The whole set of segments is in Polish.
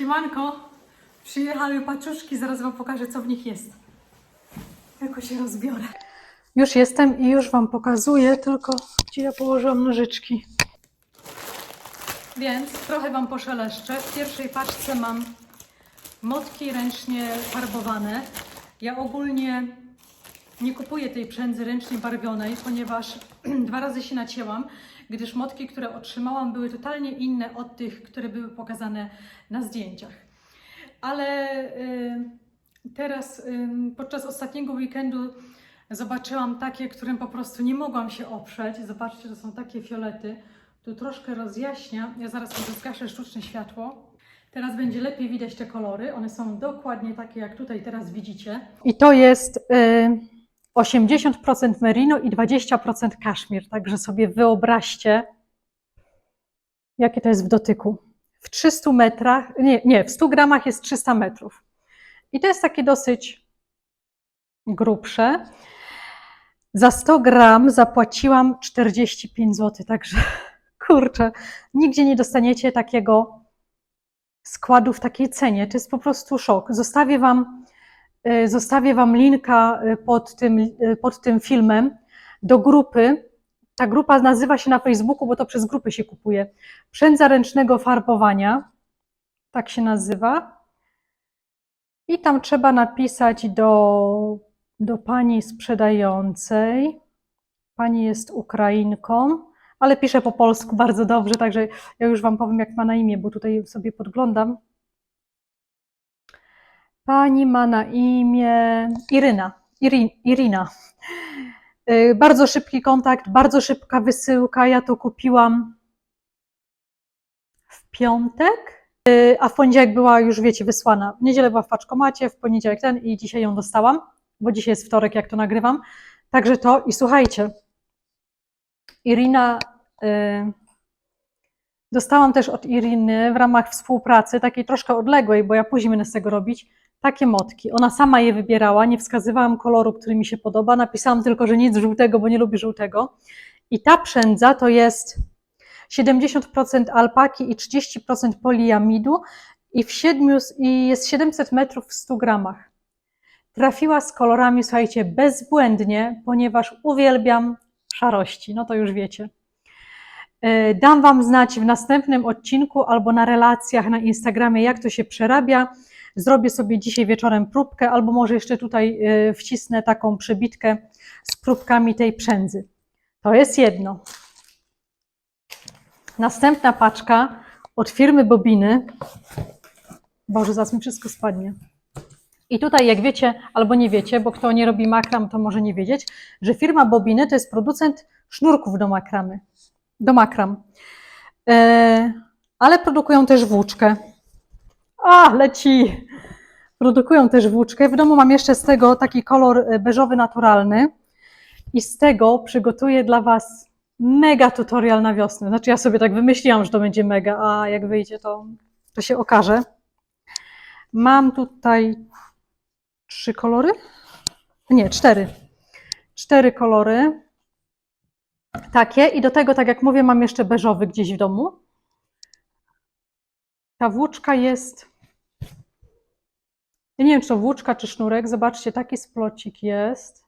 Siemanko, przyjechały paczuszki, zaraz Wam pokażę, co w nich jest. Jako się rozbiorę. Już jestem i już Wam pokazuję, tylko gdzie ja położyłam nożyczki. Więc trochę Wam poszeleszczę. W pierwszej paczce mam motki ręcznie farbowane. Ja ogólnie nie kupuję tej przędzy ręcznie barwionej, ponieważ dwa razy się nacięłam, gdyż motki, które otrzymałam, były totalnie inne od tych, które były pokazane na zdjęciach. Ale y, teraz y, podczas ostatniego weekendu zobaczyłam takie, którym po prostu nie mogłam się oprzeć. Zobaczcie, to są takie fiolety. Tu troszkę rozjaśnia. Ja zaraz może zgaszę sztuczne światło. Teraz będzie lepiej widać te kolory. One są dokładnie takie, jak tutaj teraz widzicie. I to jest y, 80% merino i 20% kaszmir. Także sobie wyobraźcie, jakie to jest w dotyku. W 300 metrach, nie, nie, w 100 gramach jest 300 metrów. I to jest takie dosyć grubsze. Za 100 gram zapłaciłam 45 zł, także kurczę, nigdzie nie dostaniecie takiego składu w takiej cenie. To jest po prostu szok. Zostawię Wam, zostawię wam linka y, pod tym, y, pod tym filmem do grupy. Ta grupa nazywa się na Facebooku, bo to przez grupy się kupuje. Przędza ręcznego farbowania, tak się nazywa. I tam trzeba napisać do, do pani sprzedającej. Pani jest Ukrainką, ale pisze po polsku bardzo dobrze, także ja już Wam powiem, jak ma na imię, bo tutaj sobie podglądam. Pani ma na imię Iryna. Irin, Irina. Y, Bardzo szybki kontakt, bardzo szybka wysyłka. Ja to kupiłam w piątek, y, a w poniedziałek była już, wiecie, wysłana. W niedzielę była w paczkomacie, w poniedziałek ten i dzisiaj ją dostałam, bo dzisiaj jest wtorek, jak to nagrywam. Także to i słuchajcie, Irina, y, dostałam też od Iriny w ramach współpracy, takiej troszkę odległej, bo ja później będę z tego robić, takie motki. Ona sama je wybierała, nie wskazywałam koloru, który mi się podoba, napisałam tylko, że nic żółtego, bo nie lubię żółtego. I ta przędza to jest 70% alpaki i 30% poliamidu i, w siedmiu, i jest 700 metrów w 100 gramach. Trafiła z kolorami, słuchajcie, bezbłędnie, ponieważ uwielbiam szarości, no to już wiecie. E, Dam Wam znać w następnym odcinku albo na relacjach na Instagramie, jak to się przerabia. Zrobię sobie dzisiaj wieczorem próbkę, albo może jeszcze tutaj e, wcisnę taką przebitkę z próbkami tej przędzy. To jest jedno. Następna paczka od firmy Bobiny. Boże, zaraz mi wszystko spadnie. I tutaj, jak wiecie, albo nie wiecie, bo kto nie robi makram, to może nie wiedzieć, że firma Bobiny to jest producent sznurków do makramy, do makram. E, ale produkują też włóczkę. A, leci! Produkują też włóczkę. W domu mam jeszcze z tego taki kolor e, beżowy naturalny i z tego przygotuję dla Was mega tutorial na wiosnę. Znaczy ja sobie tak wymyśliłam, że to będzie mega, a jak wyjdzie, to, to się okaże. Mam tutaj trzy kolory? Nie, cztery. Cztery kolory. Takie. I do tego, tak jak mówię, mam jeszcze beżowy gdzieś w domu. Ta włóczka jest. Ja nie wiem, czy to włóczka, czy sznurek. Zobaczcie, taki splocik jest.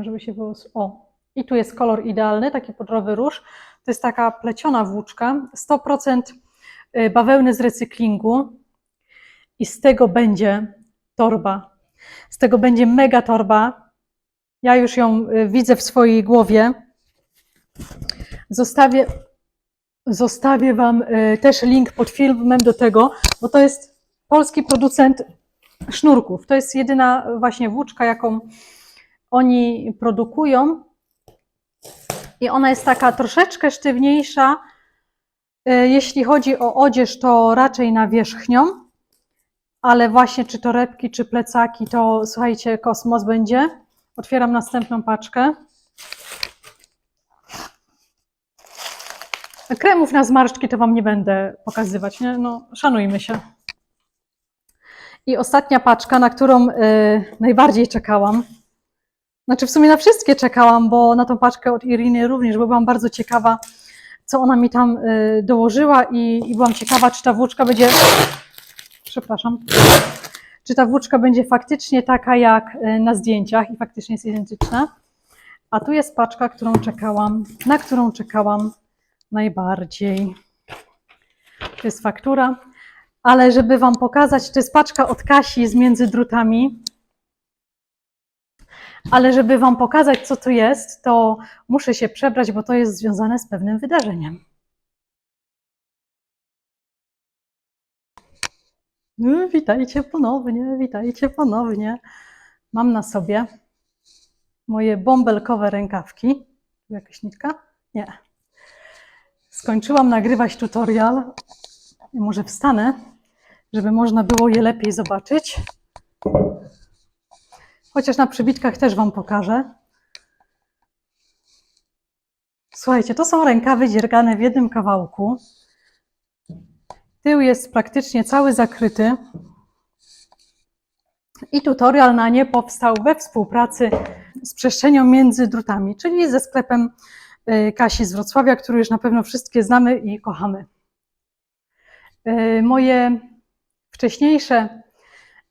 Żeby się było. O, i tu jest kolor idealny, taki pudrowy róż. To jest taka pleciona włóczka. 100% bawełny z recyklingu i z tego będzie torba. Z tego będzie mega torba. Ja już ją y, widzę w swojej głowie. Zostawię, zostawię Wam y, też link pod filmem do tego, bo to jest polski producent sznurków. To jest jedyna właśnie włóczka, jaką oni produkują. I ona jest taka troszeczkę sztywniejsza. Y, Jeśli chodzi o odzież, to raczej nawierzchnią ale właśnie czy torebki, czy plecaki, to słuchajcie, kosmos będzie. Otwieram następną paczkę. Kremów na zmarszczki to Wam nie będę pokazywać, nie? No, szanujmy się. I ostatnia paczka, na którą y, najbardziej czekałam. Znaczy w sumie na wszystkie czekałam, bo na tą paczkę od Iriny również, bo byłam bardzo ciekawa, co ona mi tam y, dołożyła i, i byłam ciekawa, czy ta włóczka będzie, przepraszam, czy ta włóczka będzie faktycznie taka jak y, na zdjęciach i faktycznie jest identyczna. A tu jest paczka, którą czekałam, na którą czekałam najbardziej. To jest faktura, ale żeby Wam pokazać, to jest paczka od Kasi z między drutami. Ale żeby Wam pokazać, co tu jest, to muszę się przebrać, bo to jest związane z pewnym wydarzeniem. No, witajcie ponownie, witajcie ponownie. Mam na sobie moje bąbelkowe rękawki. Jakaś nitka? Nie. Skończyłam nagrywać tutorial. Może wstanę, żeby można było je lepiej zobaczyć. Chociaż na przybitkach też Wam pokażę. Słuchajcie, to są rękawy dziergane w jednym kawałku. Tył jest praktycznie cały zakryty. I tutorial na nie powstał we współpracy z przestrzenią między drutami, czyli ze sklepem y, Kasi z Wrocławia, który już na pewno wszystkie znamy i kochamy. Y, Moje wcześniejsze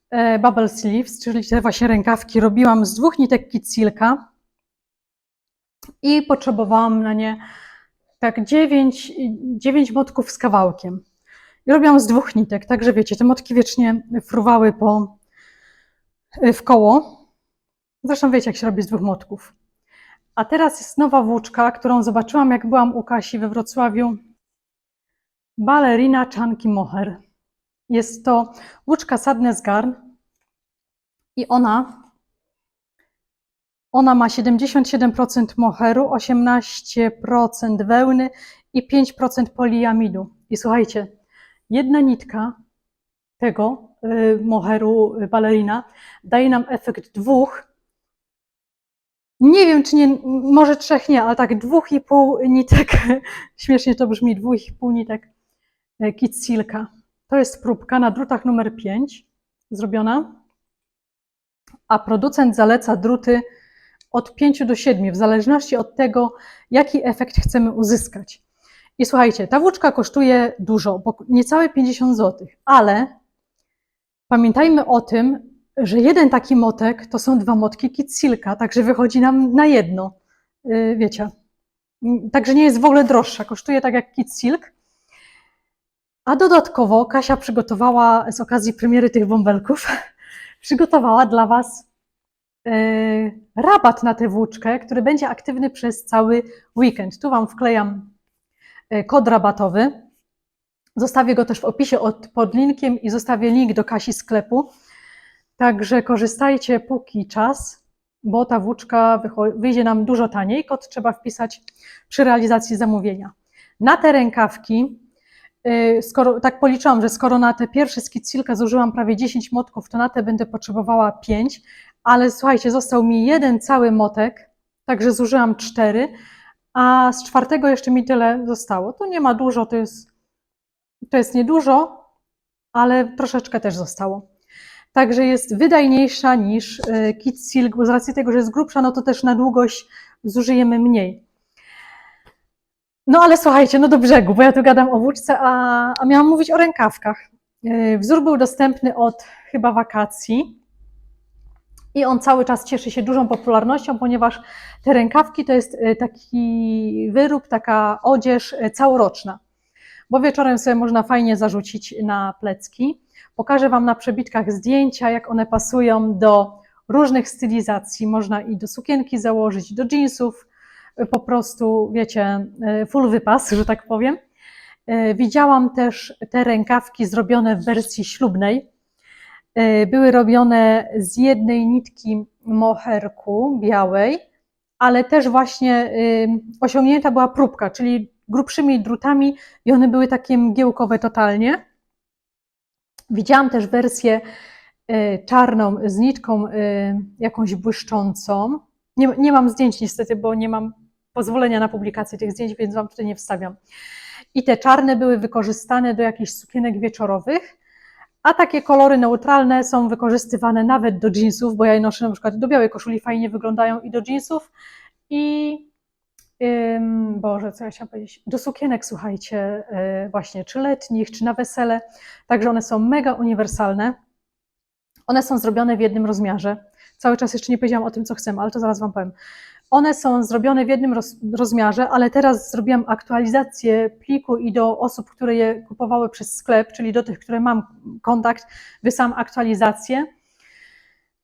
e, bubble sleeves, czyli te właśnie rękawki, robiłam z dwóch nitek Kitsilka i potrzebowałam na nie tak 9, 9 motków z kawałkiem. I robiłam z dwóch nitek, także wiecie, te motki wiecznie fruwały po, w koło. Zresztą wiecie, jak się robi z dwóch motków. A teraz jest nowa włóczka, którą zobaczyłam, jak byłam u Kasi we Wrocławiu. Ballerina Chunky Mohair. Jest to włóczka Sadness Garn i ona, ona ma 77% moheru, 18% wełny i 5% poliamidu. I słuchajcie, jedna nitka tego y, moheru y, ballerina daje nam efekt dwóch, nie wiem czy nie, może trzech nie, ale tak dwóch i pół nitek, śmiesznie to brzmi, dwóch i pół nitek e, Kit Silka. To jest próbka na drutach numer 5 zrobiona, a producent zaleca druty od 5 do 7, w zależności od tego, jaki efekt chcemy uzyskać. I słuchajcie, ta włóczka kosztuje dużo, bo niecałe 50 zł, ale pamiętajmy o tym, że jeden taki motek to są dwa motki Kit Silka, także wychodzi nam na jedno, yy, wiecie. Także nie jest w ogóle droższa, kosztuje tak jak Kit Silk. A dodatkowo Kasia przygotowała z okazji premiery tych bąbelków, przygotowała dla Was yy, rabat na tę włóczkę, który będzie aktywny przez cały weekend. Tu Wam wklejam yy, kod rabatowy. Zostawię go też w opisie od, pod linkiem i zostawię link do Kasi sklepu. Także korzystajcie póki czas, bo ta włóczka wyjdzie nam dużo taniej. Kod trzeba wpisać przy realizacji zamówienia. Na te rękawki skoro, tak policzyłam, że skoro na te pierwsze z Kitsilka zużyłam prawie 10 motków, to na te będę potrzebowała 5, ale słuchajcie, został mi jeden cały motek, także zużyłam 4, a z czwartego jeszcze mi tyle zostało. Tu nie ma dużo, to jest, to jest niedużo, ale troszeczkę też zostało. Także jest wydajniejsza niż y, Kit Silk, bo z racji tego, że jest grubsza, no to też na długość zużyjemy mniej. No ale słuchajcie, no do brzegu, bo ja tu gadam o włóczce, a, a miałam mówić o rękawkach. Yy, Wzór był dostępny od chyba wakacji i on cały czas cieszy się dużą popularnością, ponieważ te rękawki to jest yy, taki wyrób, taka odzież yy, całoroczna, bo wieczorem sobie można fajnie zarzucić na plecki. Pokażę Wam na przebitkach zdjęcia, jak one pasują do różnych stylizacji. Można i do sukienki założyć, do jeansów, po prostu, wiecie, full wypas, że tak powiem. E, Widziałam też te rękawki zrobione w wersji ślubnej. E, Były robione z jednej nitki moherku białej, ale też właśnie osiągnięta była próbka, czyli grubszymi drutami i one były takie mgiełkowe totalnie. Widziałam też wersję czarną z nitką jakąś błyszczącą. Nie, nie mam zdjęć niestety, bo nie mam pozwolenia na publikację tych zdjęć, więc Wam tutaj nie wstawiam. I te czarne były wykorzystane do jakichś sukienek wieczorowych, a takie kolory neutralne są wykorzystywane nawet do jeansów, bo ja je noszę na przykład do białej koszuli, fajnie wyglądają i do jeansów. I Ym, Boże, co ja chciałam powiedzieć? Do sukienek, słuchajcie, y, właśnie, czy letnich, czy na wesele. Także one są mega uniwersalne. One są zrobione w jednym rozmiarze. Cały czas jeszcze nie powiedziałam o tym, co chcemy, ale to zaraz Wam powiem. One są zrobione w jednym roz, rozmiarze, ale teraz zrobiłam aktualizację pliku i do osób, które je kupowały przez sklep, czyli do tych, które mam kontakt, wysłałam aktualizację,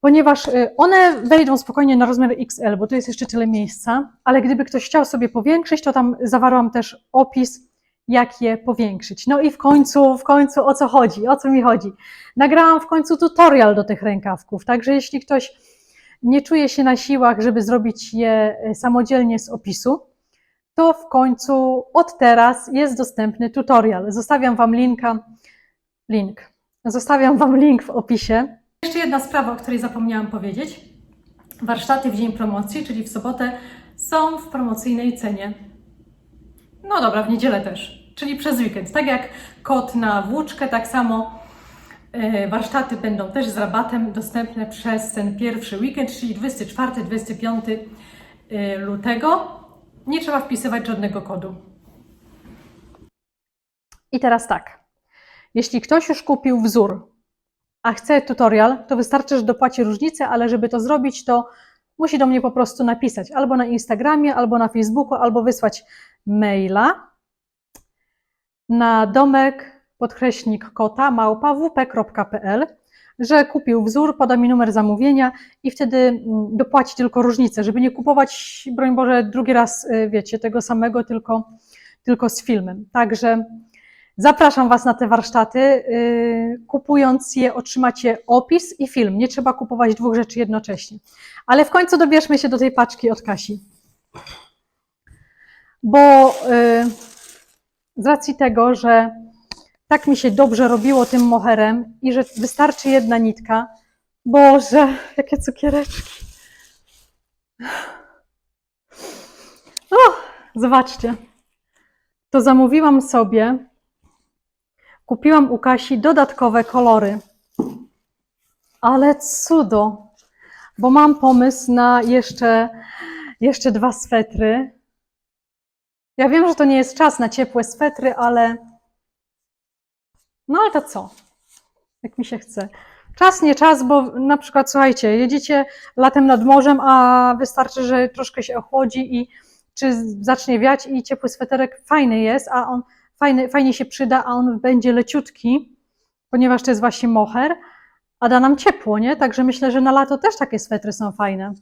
ponieważ y, one wejdą spokojnie na rozmiar XL, bo tu jest jeszcze tyle miejsca, ale gdyby ktoś chciał sobie powiększyć, to tam zawarłam też opis, jak je powiększyć. No i w końcu, w końcu o co chodzi, o co mi chodzi. Nagrałam w końcu tutorial do tych rękawków, także jeśli ktoś nie czuje się na siłach, żeby zrobić je e, samodzielnie z opisu, to w końcu od teraz jest dostępny tutorial. Zostawiam Wam linka, link. Zostawiam Wam link w opisie. Jeszcze jedna sprawa, o której zapomniałam powiedzieć. Warsztaty w dzień promocji, czyli w sobotę, są w promocyjnej cenie. No dobra, w niedzielę też, czyli przez weekend. Tak jak kod na włóczkę, tak samo warsztaty będą też z rabatem dostępne przez ten pierwszy weekend, czyli 24-25 e, lutego. Nie trzeba wpisywać żadnego kodu. I teraz tak. Jeśli ktoś już kupił wzór, a chce tutorial, to wystarczy, że dopłaci różnicę, ale żeby to zrobić, to musi do mnie po prostu napisać albo na Instagramie, albo na Facebooku, albo wysłać maila na domek podkreśnik kota małpa wp.pl, że kupił wzór, poda mi numer zamówienia i wtedy mm, dopłaci tylko różnicę, żeby nie kupować, broń Boże, drugi raz, y, wiecie, tego samego, tylko, tylko z filmem. Także zapraszam Was na te warsztaty. y, Kupując je, otrzymacie opis i film. Nie trzeba kupować dwóch rzeczy jednocześnie. Ale w końcu dobierzmy się do tej paczki od Kasi bo y, z racji tego, że tak mi się dobrze robiło tym moherem i że wystarczy jedna nitka, Boże, jakie cukiereczki. O, zobaczcie. To zamówiłam sobie, kupiłam u Kasi dodatkowe kolory. Ale cudo, bo mam pomysł na jeszcze, jeszcze dwa swetry. Ja wiem, że to nie jest czas na ciepłe swetry, ale. No ale to co? Jak mi się chce. Czas, nie czas, bo na przykład, słuchajcie, jedziecie latem nad morzem, a wystarczy, że troszkę się ochłodzi i czy zacznie wiać i ciepły sweterek fajny jest, a on fajny, fajnie się przyda, a on będzie leciutki, ponieważ to jest właśnie moher, a da nam ciepło, nie? Także myślę, że na lato też takie swetry są fajne.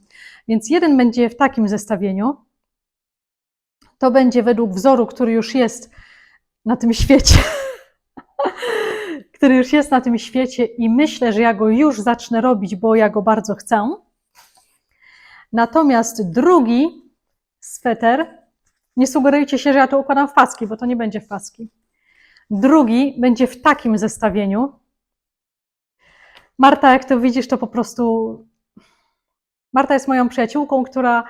Więc jeden będzie w takim zestawieniu, to będzie według wzoru, który już jest na tym świecie. który już jest na tym świecie i myślę, że ja go już zacznę robić, bo ja go bardzo chcę. Natomiast drugi sweter, nie sugerujcie się, że ja to układam w paski, bo to nie będzie w paski. Drugi będzie w takim zestawieniu. Marta, jak to widzisz, to po prostu. Marta jest moją przyjaciółką, która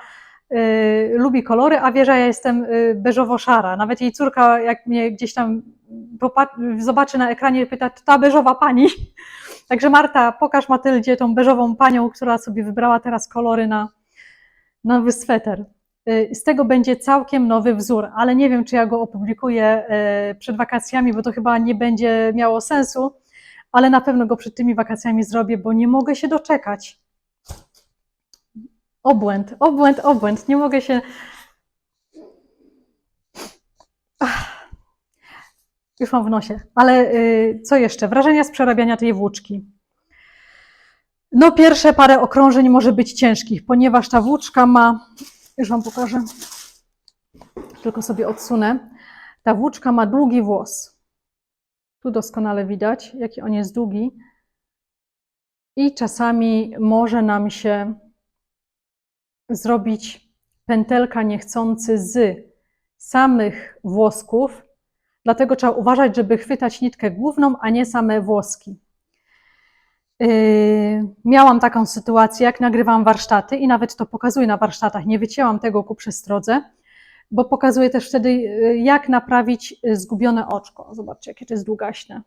lubi kolory, a wie, że ja jestem y, beżowo-szara. Nawet jej córka, jak mnie gdzieś tam zobaczy na ekranie, pyta, ta beżowa pani. Także Marta, pokaż Matyldzie tą beżową panią, która sobie wybrała teraz kolory na nowy sweter. Y, Z tego będzie całkiem nowy wzór, ale nie wiem, czy ja go opublikuję y, przed wakacjami, bo to chyba nie będzie miało sensu, ale na pewno go przed tymi wakacjami zrobię, bo nie mogę się doczekać. Obłęd, obłęd, obłęd. Nie mogę się. Ach, już mam w nosie. Ale y, co jeszcze? Wrażenia z przerabiania tej włóczki. No, pierwsze parę okrążeń może być ciężkich, ponieważ ta włóczka ma. Już Wam pokażę. Tylko sobie odsunę. Ta włóczka ma długi włos. Tu doskonale widać, jaki on jest długi. I czasami może nam się zrobić pętelka niechcący z samych włosków, dlatego trzeba uważać, żeby chwytać nitkę główną, a nie same włoski. Yy, miałam taką sytuację, jak nagrywam warsztaty i nawet to pokazuję na warsztatach. Nie wycięłam tego ku przestrodze, bo pokazuję też wtedy, yy, jak naprawić yy, zgubione oczko. Zobaczcie, jakie to jest długaśne.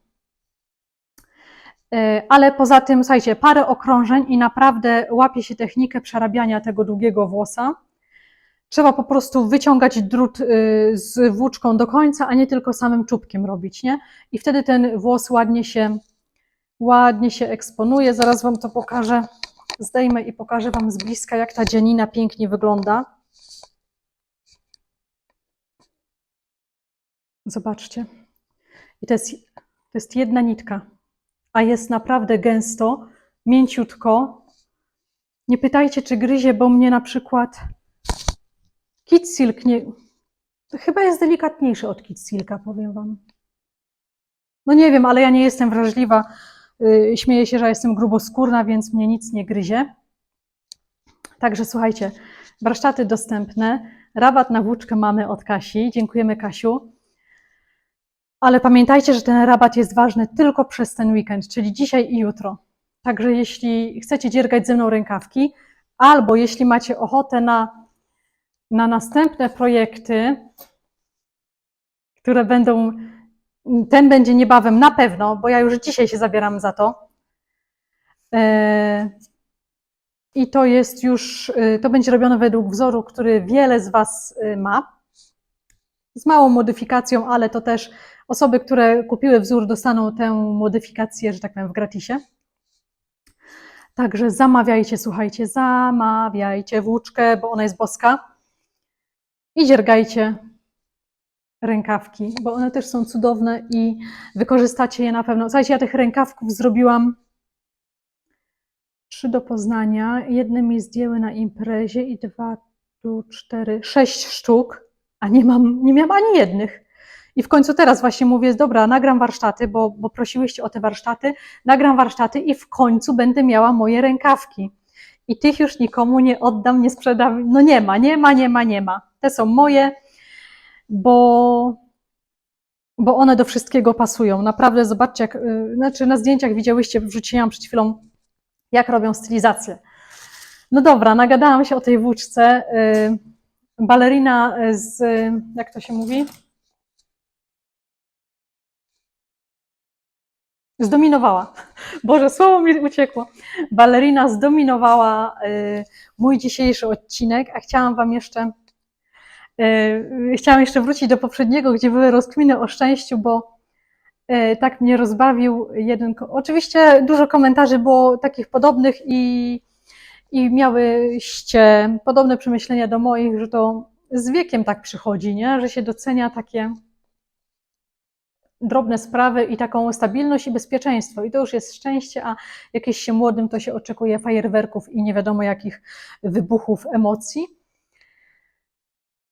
E, Ale poza tym, słuchajcie, parę okrążeń i naprawdę łapie się technikę przerabiania tego długiego włosa. trzeba po prostu wyciągać drut y, z włóczką do końca, a nie tylko samym czubkiem robić, nie? I wtedy ten włos ładnie się, ładnie się eksponuje. Zaraz Wam to pokażę. Zdejmę i pokażę Wam z bliska, jak ta dzianina pięknie wygląda. Zobaczcie. I to jest, to jest jedna nitka, a jest naprawdę gęsto, mięciutko. Nie pytajcie, czy gryzie, bo mnie na przykład Kit Silk nie. Chyba jest delikatniejszy od Kit Silka, powiem Wam. No nie wiem, ale ja nie jestem wrażliwa. Yy, Śmieję się, że jestem gruboskórna, więc mnie nic nie gryzie. Także słuchajcie, warsztaty dostępne. Rabat na włóczkę mamy od Kasi. Dziękujemy, Kasiu. Ale pamiętajcie, że ten rabat jest ważny tylko przez ten weekend, czyli dzisiaj i jutro. Także jeśli chcecie dziergać ze mną rękawki, albo jeśli macie ochotę na, na następne projekty, które będą, ten będzie niebawem na pewno, bo ja już dzisiaj się zabieram za to. E, I to jest już, e, to będzie robione według wzoru, który wiele z Was e, ma. Z małą modyfikacją, ale to też osoby, które kupiły wzór, dostaną tę modyfikację, że tak powiem, w gratisie. Także zamawiajcie, słuchajcie, zamawiajcie włóczkę, bo ona jest boska. I dziergajcie rękawki, bo one też są cudowne i wykorzystacie je na pewno. Słuchajcie, ja tych rękawków zrobiłam trzy do Poznania. Jedne mi zdjęły na imprezie i dwa, tu cztery, sześć sztuk, a nie mam, nie miałam ani jednych. I w końcu teraz właśnie mówię, dobra, nagram warsztaty, bo, bo prosiłyście o te warsztaty, nagram warsztaty i w końcu będę miała moje rękawki. I tych już nikomu nie oddam, nie sprzedam. No nie ma, nie ma, nie ma, nie ma. Te są moje, bo, bo one do wszystkiego pasują. Naprawdę zobaczcie, jak, y, znaczy na zdjęciach widziałyście, wrzuciłam przed chwilą, jak robią stylizację. No dobra, nagadałam się o tej włóczce. Y, Balerina z, jak to się mówi? Zdominowała. Boże, słowo mi uciekło. Balerina zdominowała y, mój dzisiejszy odcinek, a chciałam Wam jeszcze y, chciałam jeszcze wrócić do poprzedniego, gdzie były rozkminy o szczęściu, bo tak mnie rozbawił jeden. Oczywiście dużo komentarzy było takich podobnych i, i miałyście podobne przemyślenia do moich, że to z wiekiem tak przychodzi, nie? że się docenia takie drobne sprawy i taką stabilność i bezpieczeństwo. I to już jest szczęście, a jakieś się młodym to się oczekuje fajerwerków i nie wiadomo jakich wybuchów emocji.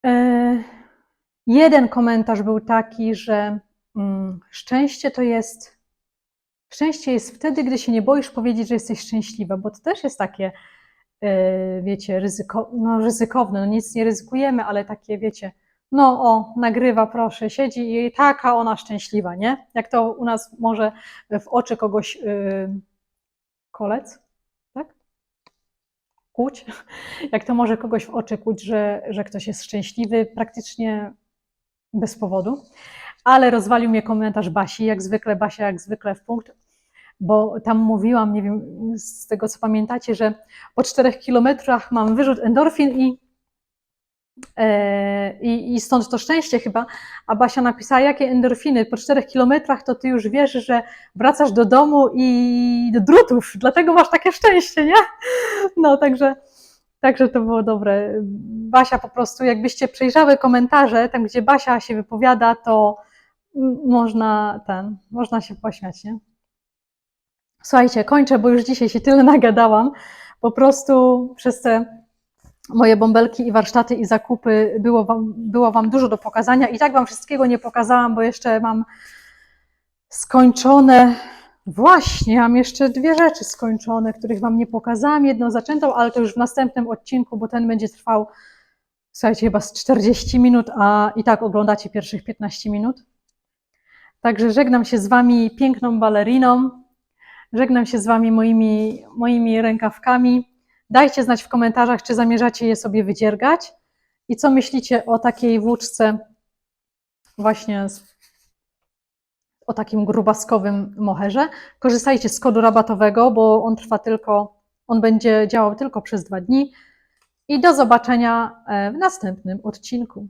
E, Jeden komentarz był taki, że mm, szczęście to jest. Szczęście jest wtedy, gdy się nie boisz powiedzieć, że jesteś szczęśliwa, bo to też jest takie, wiecie, ryzyko, no, ryzykowne. No nic nie ryzykujemy, ale takie, wiecie, no o, nagrywa, proszę, siedzi i taka ona szczęśliwa, nie? Jak to u nas może w oczy kogoś yy, kolec, tak? Kłuć. Jak to może kogoś w oczy kłuć, że, że ktoś jest szczęśliwy praktycznie bez powodu. Ale rozwalił mnie komentarz Basi, jak zwykle, Basia jak zwykle w punkt, bo tam mówiłam, nie wiem, z tego co pamiętacie, że po czterech kilometrach mam wyrzut endorfin i E, I, I stąd to szczęście chyba. A Basia napisała, jakie endorfiny. Po czterech kilometrach to ty już wiesz, że wracasz do domu i do drutów, dlatego masz takie szczęście, nie? No, także, także to było dobre. Basia po prostu, jakbyście przejrzały komentarze, tam gdzie Basia się wypowiada, to można ten, można się pośmiać, nie? Słuchajcie, kończę, bo już dzisiaj się tyle nagadałam. Po prostu przez te moje bąbelki i warsztaty i zakupy było wam, było wam dużo do pokazania. I tak wam wszystkiego nie pokazałam, bo jeszcze mam skończone. Właśnie, mam jeszcze dwie rzeczy skończone, których wam nie pokazałam. Jedną zaczętą, ale to już w następnym odcinku, bo ten będzie trwał, słuchajcie, chyba z 40 minut, a i tak oglądacie pierwszych 15 minut. Także żegnam się z wami piękną baleriną. Żegnam się z wami moimi, moimi rękawkami. Dajcie znać w komentarzach, czy zamierzacie je sobie wydziergać i co myślicie o takiej włóczce właśnie z, o takim grubaskowym moherze. Korzystajcie z kodu rabatowego, bo on trwa tylko, on będzie działał tylko przez dwa dni i do zobaczenia e, w następnym odcinku.